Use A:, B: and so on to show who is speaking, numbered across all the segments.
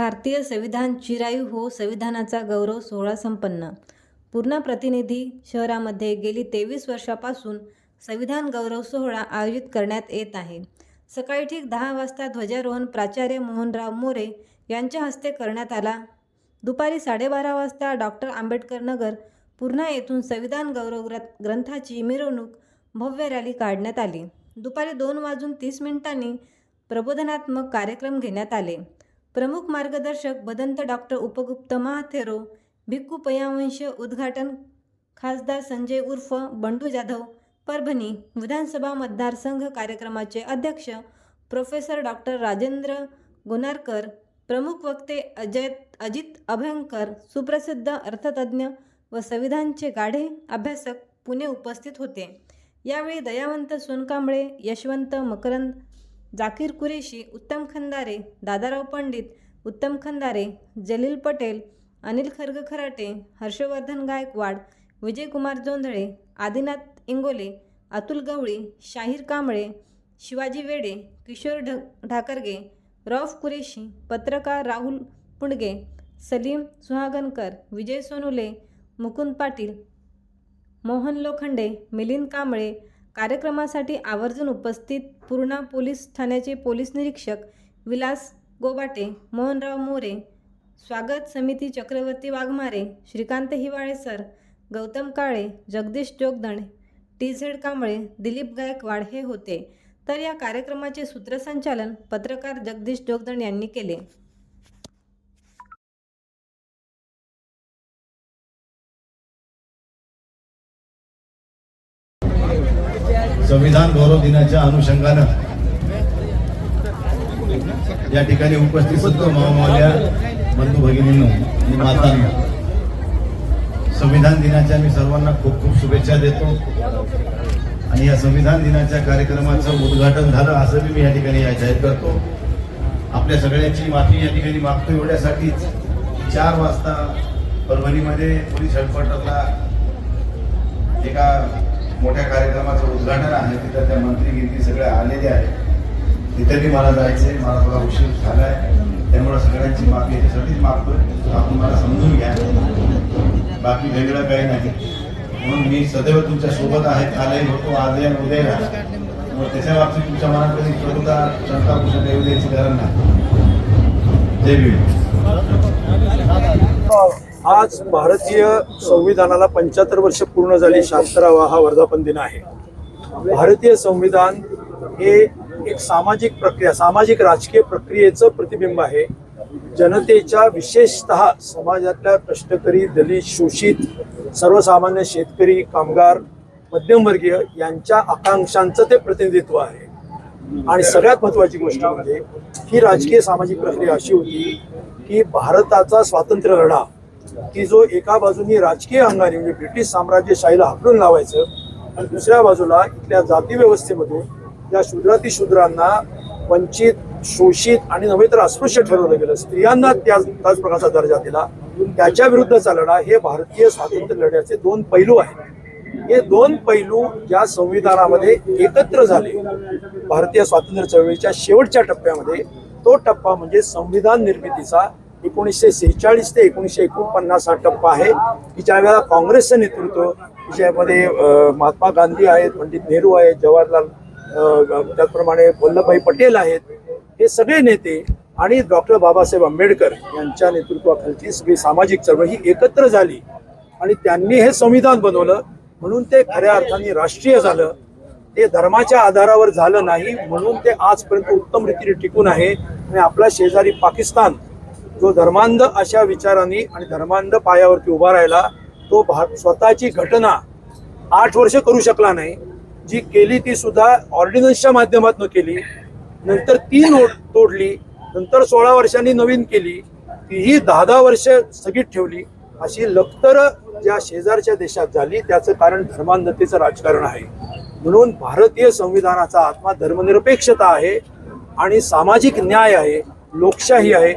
A: भारतीय संविधान चिरायू हो संविधानाचा गौरव सोहळा संपन्न. पूर्णा प्रतिनिधी शहरामध्ये गेली तेवीस वर्षापासून संविधान गौरव सोहळा आयोजित करण्यात येत आहे. सकाळी ठीक दहा वाजता ध्वजारोहण प्राचार्य मोहनराव मोरे यांच्या हस्ते करण्यात आला. दुपारी साडेबारा वाजता डॉक्टर आंबेडकर नगर पूर्णा येथून संविधान गौरव ग्र ग्रंथाची मिरवणूक भव्य रॅली काढण्यात आली. दुपारी दोन वाजून तीस मिनिटांनी प्रबोधनात्मक कार्यक्रम घेण्यात आले. प्रमुख मार्गदर्शक बदंत डॉक्टर उपगुप्त महाथेरो भिक्खू पयावंश उद्घाटन खासदार संजय उर्फ बंडू जाधव परभणी विधानसभा मतदारसंघ कार्यक्रमाचे अध्यक्ष प्रोफेसर डॉक्टर राजेंद्र गुनारकर प्रमुख वक्ते अजय अजित अभयंकर सुप्रसिद्ध अर्थतज्ज्ञ व संविधानचे गाढे अभ्यासक पुणे उपस्थित होते. यावेळी दयावंत सोनकांबळे यशवंत मकरंद जाकीर कुरेशी उत्तम खंदारे दादाराव पंडित उत्तम खंदारे जलील पटेल अनिल खर्ग खराटे हर्षवर्धन गायकवाड विजयकुमार जोंधळे आदिनाथ इंगोले अतुल गवळी शाहीर कांबळे शिवाजी वेडे किशोर ढ ढाकरगे रौफ कुरेशी पत्रकार राहुल पुणगे सलीम सुहागनकर विजय सोनुले मुकुंद पाटील मोहन लोखंडे मिलिंद कांबळे कार्यक्रमासाठी आवर्जून उपस्थित पूर्णा पोलीस ठाण्याचे पोलीस निरीक्षक विलास गोबाटे मोहनराव मोरे स्वागत समिती Chakravarti Waghmare Shrikant Hiwale sir Gautam Kale Jagdish Jogdand T Z Kamble Dilip Gaikwad हे होते. तर या कार्यक्रमाचे सूत्रसंचालन पत्रकार जगदीश जोगदण यांनी केले.
B: संविधान गौरव दिनाच्या अनुषंगानं या ठिकाणी उपस्थित सर्व मामावल्या बंधू भगिनींनो आणि संविधान दिनाच्या मी सर्वांना खूप खूप शुभेच्छा देतो. आणि या संविधान दिनाच्या कार्यक्रमाचं उद्घाटन झालं असं मी या ठिकाणी जाहीर करतो. आपल्या सगळ्यांची माफी या ठिकाणी मागतो एवढ्यासाठीच. चार वाजता परभणीमध्ये पोलीस हेडक्वार्टरला एका मोठ्या कार्यक्रमाचं उद्घाटन आहे. तिथं त्या मंत्री गिरती सगळे आलेले आहेत. तिथे बी मला जायचंय. मला थोडा उशीर झालाय. त्यामुळे सगळ्यांची माफी याच्यासाठीच मागतोय. आपण मला समजून घ्या. बाकी वेगळं काही नाही. म्हणून मी सदैव तुमच्यासोबत आहे. कालही होतो आजही उद्या मग त्याच्या बाबतीत तुमच्या मनात कधी करुता शंका कुठं देऊ द्यायची गरज नाही. जय भीम.
C: आज भारतीय संविधानाला पंच्याहत्तर वर्ष पूर्ण झाली शास्त्रावा हा वर्धापन दिन आहे. भारतीय संविधान हे एक सामाजिक प्रक्रिया सामाजिक राजकीय प्रक्रियेचं प्रतिबिंब आहे. जनतेच्या विशेषतः समाजातल्या कष्टकरी दलित शोषित सर्वसामान्य शेतकरी कामगार मध्यमवर्गीय यांच्या आकांक्षांचं ते प्रतिनिधित्व आहे. आणि सगळ्यात महत्वाची गोष्ट म्हणजे ही राजकीय सामाजिक प्रक्रिया अशी होती की भारताचा स्वातंत्र्य लढा की जो एका बाजूनी राजकीय अंगाने म्हणजे ब्रिटिश साम्राज्यशाहीला हाकडून लावायचं आणि दुसऱ्या बाजूला इथल्या जाती व्यवस्थेमधून या शूद्राती शूद्रांना वंचित शोषित आणि नव्हे तर अस्पृश्य ठरवलं गेलं. स्त्रियांना त्या त्याच प्रकारचा दर्जा दिला. त्याच्या विरुद्धचा लढा हे भारतीय स्वातंत्र्य लढ्याचे दोन पैलू आहेत. हे दोन पैलू या संविधानामध्ये एकत्र झाले. भारतीय स्वातंत्र्य चळवळीच्या शेवटच्या टप्प्यामध्ये तो टप्पा म्हणजे संविधान निर्मितीचा एकोणीसशे सेहेचाळीस ते एकोणीसशे एकोणपन्नास हा टप्पा आहे. की ज्या वेळेला काँग्रेसचं नेतृत्व ज्यामध्ये महात्मा गांधी आहेत पंडित नेहरू आहेत जवाहरलाल त्याचप्रमाणे वल्लभभाई पटेल आहेत हे सगळे नेते आणि डॉक्टर बाबासाहेब आंबेडकर यांच्या नेतृत्वाखालची सगळी सामाजिक चळवळ ही एकत्र झाली. आणि त्यांनी हे संविधान बनवलं. म्हणून ते खऱ्या अर्थाने राष्ट्रीय झालं. ते धर्माच्या आधारावर झालं नाही. म्हणून ते आजपर्यंत उत्तम रीतीने टिकून आहे. आणि आपला शेजारी पाकिस्तान जो धर्मांध अशा विचारांनी आणि धर्मांध पायावरती उभा राहिला तो भा स्वतःची घटना आठ वर्ष करू शकला नाही. जी केली ती सुद्धा ऑर्डिनन्सच्या माध्यमातून केली. नंतर ती तोडली. नंतर सोळा वर्षांनी नवीन केली. तीही दहा दहा वर्ष स्थगित ठेवली. अशी लखतर ज्या शेजारच्या देशात झाली त्याचं कारण धर्मांधतेचं राजकारण आहे. म्हणून भारतीय संविधानाचा आत्मा धर्मनिरपेक्षता आहे आणि सामाजिक न्याय आहे लोकशाही आहे.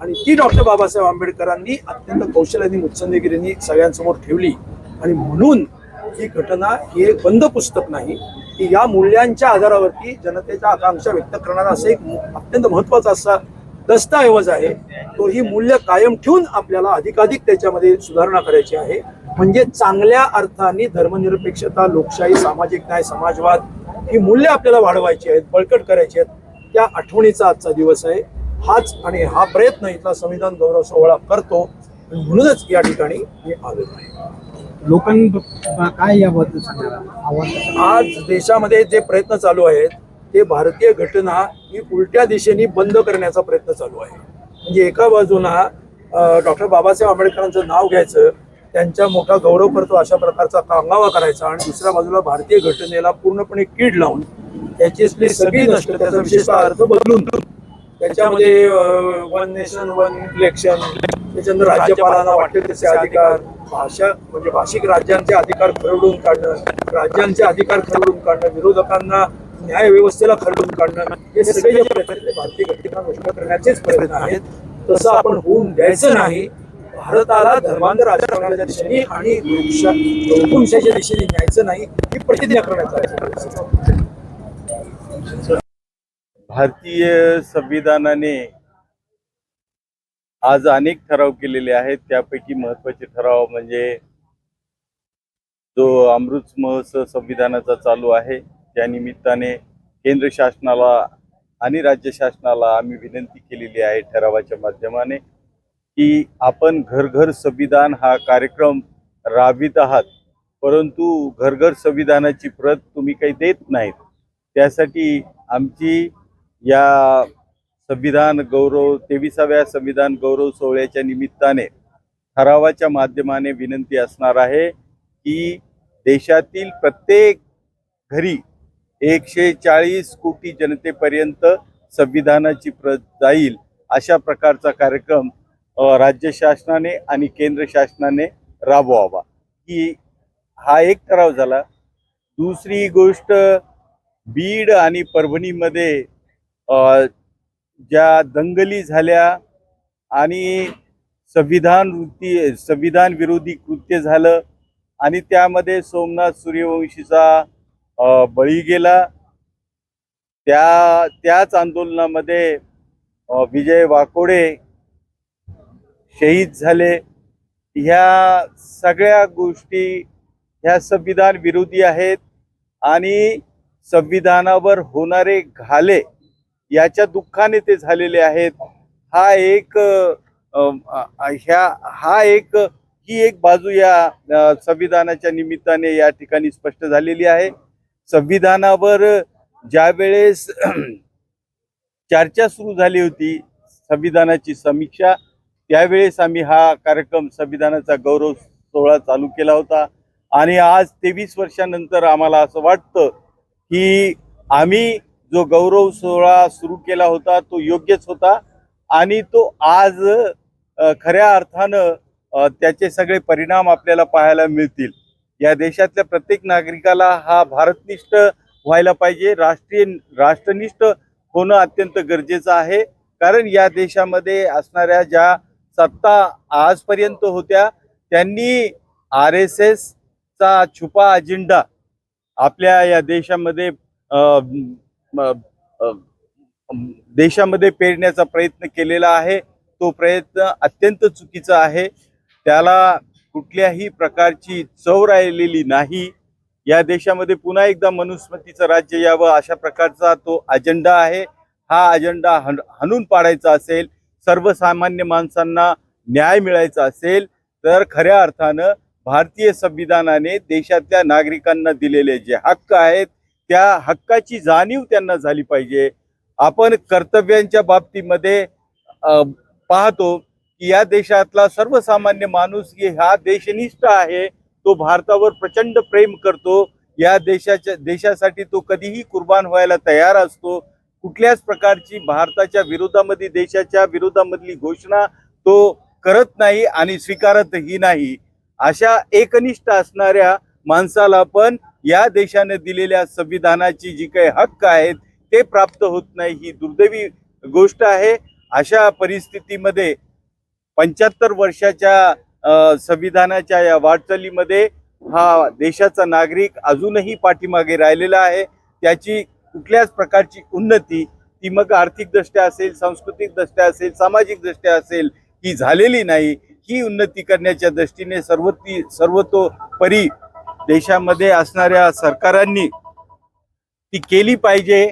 C: आणि ती डॉक्टर बाबासाहेब आंबेडकरांनी अत्यंत कौशल्याने मुत्संदेगिरींनी सगळ्यांसमोर ठेवली. आणि म्हणून ही घटना ही एक बंद पुस्तक नाही की या मूल्यांच्या आधारावरती जनतेच्या आकांक्षा व्यक्त करणारा असं एक अत्यंत महत्त्वाचा असा दस्तऐवज आहे. तो ही मूल्य कायम ठेवून आपल्याला अधिकाधिक त्याच्यामध्ये सुधारणा करायची आहे. म्हणजे चांगल्या अर्थाने धर्मनिरपेक्षता लोकशाही सामाजिक न्याय समाजवाद ही मूल्य आपल्याला वाढवायची आहेत बळकट करायची आहेत. त्या आठवणीचा आजचा दिवस आहे. हाच आणि हा प्रयत्न इथला संविधान गौरव सोहळा करतो. म्हणूनच या ठिकाणी मी आलेलो आहे.
D: लोकांना काय याबद्दल
C: आज देशामध्ये जे प्रयत्न चालू आहेत ते भारतीय घटना ही उलट्या दिशेने बंद करण्याचा प्रयत्न चालू आहे. म्हणजे एका बाजूला डॉक्टर बाबासाहेब आंबेडकरांचं नाव घ्यायचं त्यांचा मोठा गौरव करतो अशा प्रकारचा कांगावा करायचा आणि दुसऱ्या बाजूला भारतीय घटनेला पूर्णपणे कीड लावून त्याची सगळी नष्ट त्याचा विशेषतः अर्थ बदलून त्याच्यामध्ये वन नेशन वन इलेक्शन त्याच्यानंतर राज्यपालांना वाटेल तसे अधिकार भाषा म्हणजे भाषिक राज्यांचे अधिकार खरडून काढणं राज्यांचे अधिकार खरडून काढणं विरोधकांना न्याय व्यवस्थेला खरडून काढणं हे सगळे जे प्रयत्न ते भारतीय घटना नष्ट करण्याचेच प्रयत्न आहेत. तसं आपण होऊन द्यायचं नाही. भारताला धर्मांतर राजकारणाच्या दिशेने आणि लोकशाहीच्या दिशेने न्यायचं नाही ही प्रतिज्ञा करण्याचा
E: भारतीय संविधानाने आज अनेक ठराव केलेले आहेत. त्यापैकी महत्त्वाचे ठराव म्हणजे जो अमृत महोत्सव संविधानाचा चालू आहे त्या निमित्ताने केंद्र शासनाला आणि राज्य शासनाला आम्ही विनंती केलेली आहे ठरावाच्या माध्यमाने की आपण घरघर संविधान हा कार्यक्रम राबवित आहात परंतु घरघर संविधानाची प्रत तुम्ही काही देत नाहीत. त्यासाठी आमची या संविधान गौरव तेविसाव्या संविधान गौरव सोहळ्याच्या निमित्ताने ठरावाच्या माध्यमाने विनंती असणार आहे की देशातील प्रत्येक घरी एकशे चाळीस कोटी जनतेपर्यंत संविधानाची प्रत जाईल अशा प्रकारचा कार्यक्रम राज्य शासनाने आणि केंद्र शासनाने राबवावा. की हा एक ठराव झाला. दुसरी गोष्ट बीड आणि परभणीमध्ये ज्या दंगली झाल्या आणि संविधान वृत्ती संविधान विरोधी कृत्य झालं आणि त्यामध्ये सोमनाथ सूर्यवंशीचा बळी गेला. त्या त्याच आंदोलनामध्ये विजय वाकोडे शहीद झाले. ह्या सगळ्या गोष्टी ह्या संविधान विरोधी आहेत आणि संविधानावर होणारे घाले याच्या दुःखाने ते झालेले आहेत. हा एक ह्या हा एक ही एक बाजू या संविधानाच्या निमित्ताने या ठिकाणी स्पष्ट झालेली आहे. संविधानावर ज्या वेळेस चर्चा सुरू झाली होती संविधानाची समीक्षा त्यावेळेस आम्ही हा कार्यक्रम संविधानाचा गौरव सोहळा चालू केला होता. आणि आज तेवीस वर्षानंतर आम्हाला असं वाटतं की आम्ही जो गौरव सोहळा सुरू केला होता तो योग्यच होता. आणि तो आज खऱ्या अर्थानं त्याचे सगळे परिणाम आपल्याला पाहायला मिळतील. या देशातल्या प्रत्येक नागरिकाला हा भारतनिष्ठ व्हायला पाहिजे. राष्ट्रीय राष्ट्रनिष्ठ होणं अत्यंत गरजेचं आहे. कारण या देशामध्ये असणाऱ्या ज्या सत्ता आजपर्यंत होत्या त्यांनी आर एस एसचा छुपा अजेंडा आपल्या या देशामध्ये देशामध्ये पेरण्याचा प्रयत्न केलेला आहे. तो प्रयत्न अत्यंत चुकीचा आहे. त्याला कुठल्याही प्रकारची चव राहिलेली नाही. या देशामध्ये पुन्हा एकदा मनुस्मृतीचं राज्य यावं अशा प्रकारचा तो अजेंडा आहे. हा अजेंडा हन हणून पाडायचा असेल सर्वसामान्य माणसांना न्याय मिळायचा असेल तर खऱ्या अर्थानं भारतीय संविधानाने देशातल्या नागरिकांना दिलेले जे हक्क आहेत त्या हक्काची जाणीव त्यांना झाली पाहिजे. आपण कर्तव्यांच्या बाबतीमध्ये पाहतो की या देशातला सर्वसामान्य माणूस की हा देशनिष्ठ आहे तो भारतावर प्रचंड प्रेम करतो. या देशाच्या देशासाठी तो कधीही कुर्बान व्हायला तयार असतो. कुठल्याच प्रकारची भारताच्या विरोधामध्ये देशाच्या विरोधामधली घोषणा तो करत नाही आणि स्वीकारतही नाही. अशा एकनिष्ठ असणाऱ्या माणसाला पण या देशाने दिलेल्या संविधानाची जी काही हक्क आहेत ते प्राप्त होत नाही ही दुर्दैवी गोष्ट आहे. अशा परिस्थितीमध्ये पंच्याहत्तर वर्षाच्या संविधानाच्या या वाटचालीमध्ये हा देशाचा नागरिक अजूनही पाठीमागे राहिलेला आहे. त्याची कुठल्याच प्रकारची उन्नती ती मग आर्थिक दृष्ट्या असेल सांस्कृतिक दृष्ट्या असेल सामाजिक दृष्ट्या असेल ही झालेली नाही. ही उन्नती करण्याच्या दृष्टीने सर्वती सर्वतोपरी देशामध्ये असणाऱ्या सरकारांनी ती केली पाहिजे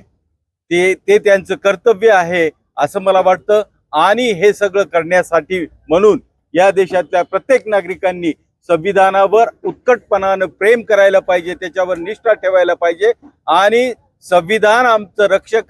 E: ते ते त्यांचं कर्तव्य आहे असं मला वाटतं. आणि हे सगळं करण्यासाठी म्हणून या देशातल्या प्रत्येक नागरिकांनी संविधानावर उत्कटपणानं प्रेम करायला पाहिजे त्याच्यावर निष्ठा ठेवायला पाहिजे. आणि संविधान आमचं रक्षक